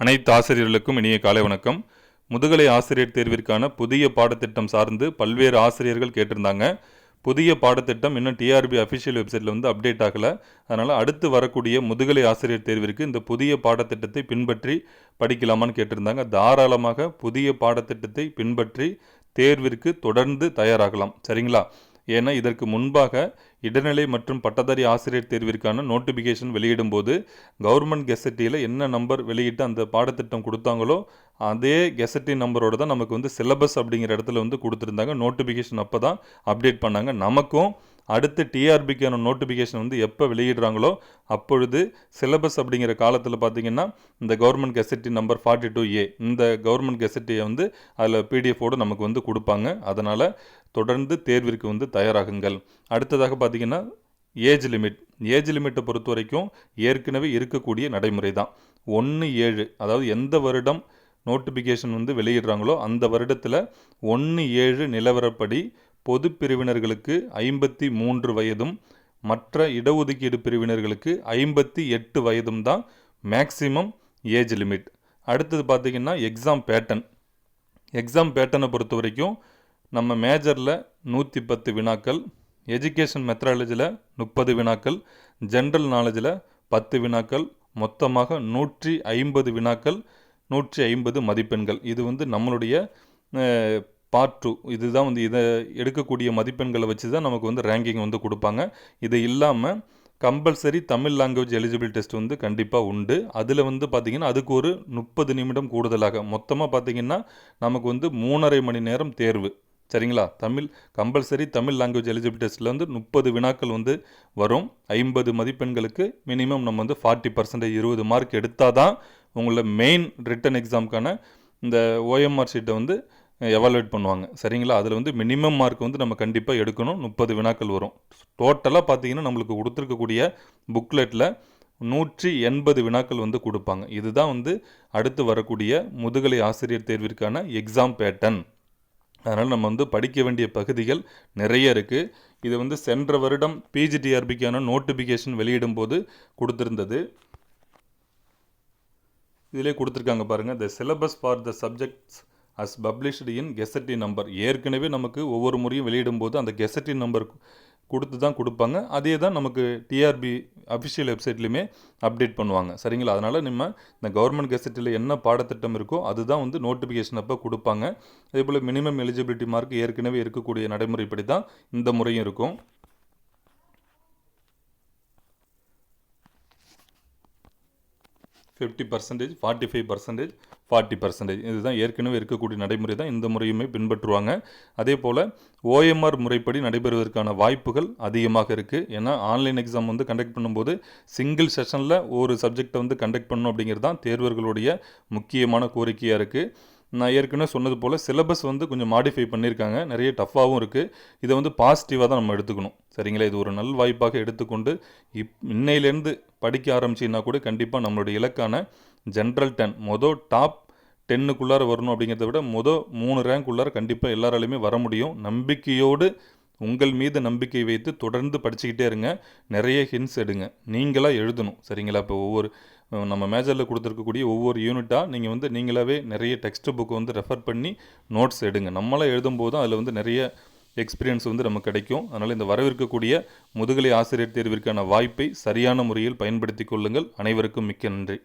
அனைத்து ஆசிரியர்களுக்கும் இனிய காலை வணக்கம். முதுகலை ஆசிரியர் தேர்விற்கான புதிய பாடத்திட்டம் சார்ந்து பல்வேறு ஆசிரியர்கள் கேட்டிருந்தாங்க. புதிய பாடத்திட்டம் இன்னும் டிஆர்பி அஃபிஷியல் வெப்சைட்டில் வந்து அப்டேட் ஆகலை. அதனால் அடுத்து வரக்கூடிய முதுகலை ஆசிரியர் தேர்விற்கு இந்த புதிய பாடத்திட்டத்தை பின்பற்றி படிக்கலாமான்னு கேட்டிருந்தாங்க. தாராளமாக புதிய பாடத்திட்டத்தை பின்பற்றி தேர்விற்கு தொடர்ந்து தயாராகலாம். சரிங்களா? ஏன்னா இதற்கு முன்பாக இடைநிலை மற்றும் பட்டதாரி ஆசிரியர் தேர்விற்கான நோட்டிஃபிகேஷன் வெளியிடும்போது கவர்மெண்ட் கெசட்டியில் என்ன நம்பர் வெளியிட்டு அந்த பாடத்திட்டம் கொடுத்தாங்களோ அதே கெசட்டி நம்பரோட தான் நமக்கு வந்து சிலபஸ் அப்படிங்கிற இடத்துல வந்து கொடுத்துருந்தாங்க. நோட்டிஃபிகேஷன் அப்போ தான் அப்டேட் பண்ணாங்க. நமக்கும் அடுத்து டிஆர்பிக்கான நோட்டிஃபிகேஷன் வந்து எப்போ வெளியிடுறாங்களோ அப்பொழுது சிலபஸ் அப்படிங்கிற காலத்தில் பார்த்தீங்கன்னா இந்த government gazette number forty two A இந்த கவர்மெண்ட் கெசட்டியை வந்து அதில் பிடிஎஃபோடு நமக்கு வந்து கொடுப்பாங்க. அதனால் தொடர்ந்து தேர்விற்கு வந்து தயாராகுங்கள். அடுத்ததாக பார்த்தீங்கன்னா ஏஜ் லிமிட். ஏஜ் லிமிட்டை பொறுத்த வரைக்கும் ஏற்கனவே இருக்கக்கூடிய நடைமுறை தான் ஒன்று ஏழு அதாவது எந்த வருடம் நோட்டிஃபிகேஷன் வந்து வெளியிடுறாங்களோ அந்த வருடத்தில் ஒன்று ஏழு நிலவரப்படி பொது பிரிவினர்களுக்கு ஐம்பத்தி மூன்று வயதும் மற்ற இடஒதுக்கீடு பிரிவினர்களுக்கு ஐம்பத்தி எட்டு வயதும் தான் மேக்சிமம் ஏஜ் லிமிட். அடுத்தது பார்த்திங்கன்னா எக்ஸாம் பேட்டன். எக்ஸாம் பேட்டனை பொறுத்த வரைக்கும் நம்ம மேஜரில் நூற்றி பத்து வினாக்கள் எஜுகேஷன் மெத்தடாலஜியில் முப்பது வினாக்கள் ஜென்ரல் நாலேஜில் பத்து வினாக்கள் மொத்தமாக நூற்றி ஐம்பது வினாக்கள் நூற்றி ஐம்பது மதிப்பெண்கள். இது வந்து நம்மளுடைய பார்ட் டூ இதுதான் வந்து இதை எடுக்கக்கூடிய மதிப்பெண்களை வச்சு தான் நமக்கு வந்து ரேங்கிங் வந்து கொடுப்பாங்க. இது இல்லாமல் compulsory Tamil language eligible test வந்து கண்டிப்பாக உண்டு. அதில் வந்து பார்த்திங்கன்னா அதுக்கு ஒரு முப்பது நிமிடம் கூடுதலாக. மொத்தமாக பார்த்திங்கன்னா நமக்கு வந்து மூணரை மணி நேரம் தேர்வு. சரிங்களா? Tamil compulsory Tamil language eligible டெஸ்ட்டில் வந்து முப்பது வினாக்கள் வந்து வரும். ஐம்பது மதிப்பெண்களுக்கு மினிமம் நம்ம வந்து ஃபார்ட்டி பர்சன்டேஜ் இருபது மார்க் எடுத்தால் தான் உங்களை மெயின் ரிட்டன் எக்ஸாமுக்கான இந்த ஓஎம்ஆர் ஷீட்டை வந்து எவாலுவேட் பண்ணுவாங்க. சரிங்களா? அதில் வந்து மினிமம் மார்க் வந்து நம்ம கண்டிப்பாக எடுக்கணும். முப்பது வினாக்கள் வரும். டோட்டலாக பார்த்தீங்கன்னா நம்மளுக்கு கொடுத்துருக்கக்கூடிய புக்லெட்டில் நூற்றி எண்பது வினாக்கள் வந்து கொடுப்பாங்க. இதுதான் வந்து அடுத்து வரக்கூடிய முதுகலை ஆசிரியர் தேர்விற்கான எக்ஸாம் பேட்டன் அதனால் நம்ம வந்து படிக்க வேண்டிய பகுதிகள் நிறைய இருக்குது இது வந்து சென்ற வருடம் பிஜிடிஆர்பிக்கான நோட்டிஃபிகேஷன் வெளியிடும் போது கொடுத்துருந்தது. இதிலே கொடுத்துருக்காங்க பாருங்கள் the syllabus for the subjects as published in gazette number ஏற்கனவே நமக்கு ஒவ்வொரு முறையும் வெளியிடும் போது அந்த கெசட்டி நம்பர் கொடுத்து தான் கொடுப்பாங்க அதே தான் நமக்கு டிஆர்பி அஃபிஷியல் வெப்சைட்லையுமே அப்டேட் பண்ணுவாங்க. சரிங்களா? அதனால் நம்ம இந்த கவர்மெண்ட் கெசட்டில் என்ன பாடத்திட்டம் இருக்கோ அதுதான் வந்து நோட்டிஃபிகேஷன் அப்போ கொடுப்பாங்க. அதே போல் மினிமம் எலிஜிபிலிட்டி மார்க் ஏற்கனவே இருக்கக்கூடிய நடைமுறைப்படி தான் இந்த முறையும் இருக்கும். Fifty percentage forty five percentage forty percentage இதுதான் ஏற்கனவே இருக்கக்கூடிய நடைமுறை தான் இந்த முறையுமே பின்பற்றுவாங்க. அதே போல் ஓஎம்ஆர் முறைப்படி நடைபெறுவதற்கான வாய்ப்புகள் அதிகமாக இருக்குது ஏன்னா ஆன்லைன் எக்ஸாம் வந்து கண்டக்ட் பண்ணும்போது சிங்கிள் செஷனில் ஒரு சப்ஜெக்டை வந்து கண்டக்ட் பண்ணணும் அப்படிங்கிறது தான் தேர்வர்களுடைய முக்கியமான கோரிக்கையாக இருக்குது நான் ஏற்கனவே சொன்னது போல் சிலபஸ் வந்து கொஞ்சம் மாடிஃபை பண்ணியிருக்காங்க. நிறைய டஃப்பாகவும் இருக்குது இதை வந்து பாசிட்டிவாக தான் நம்ம எடுத்துக்கணும். சரிங்களா? இது ஒரு நல் வாய்ப்பாக எடுத்துக்கொண்டு இப் இன்னையிலேருந்து படிக்க ஆரம்பிச்சின்னா கூட கண்டிப்பாக நம்மளுடைய இலக்கான ஜென்ரல் டென் மொதல் டாப் டென்னுக்குள்ளார வரணும் அப்படிங்கிறத விட மொதல் மூணு ரேங்க் உள்ளார கண்டிப்பாக எல்லாராலையுமே வர முடியும். நம்பிக்கையோடு உங்கள் மீது நம்பிக்கை வைத்து தொடர்ந்து படிச்சுக்கிட்டே இருங்க. நிறைய ஹின்ஸ் எடுங்க. நீங்களாக எழுதணும். சரிங்களா? இப்போ ஒவ்வொரு நம்ம மேஜரில் கொடுத்துருக்கக்கூடிய ஒவ்வொரு யூனிட்டாக நீங்கள் வந்து நீங்களாகவே நிறைய டெக்ஸ்ட் புக்கை வந்து ரெஃபர் பண்ணி நோட்ஸ் எடுங்க. நம்மளாம் எழுதும்போது அதில் வந்து நிறைய எக்ஸ்பீரியன்ஸ் வந்து நமக்கு கிடைக்கும். அதனால் இந்த வரவிருக்கக்கூடிய முதுகலை ஆசிரியர் தேர்விற்கான வாய்ப்பை சரியான முறையில் பயன்படுத்தி கொள்ளுங்கள். அனைவருக்கும் மிக்க நன்றி.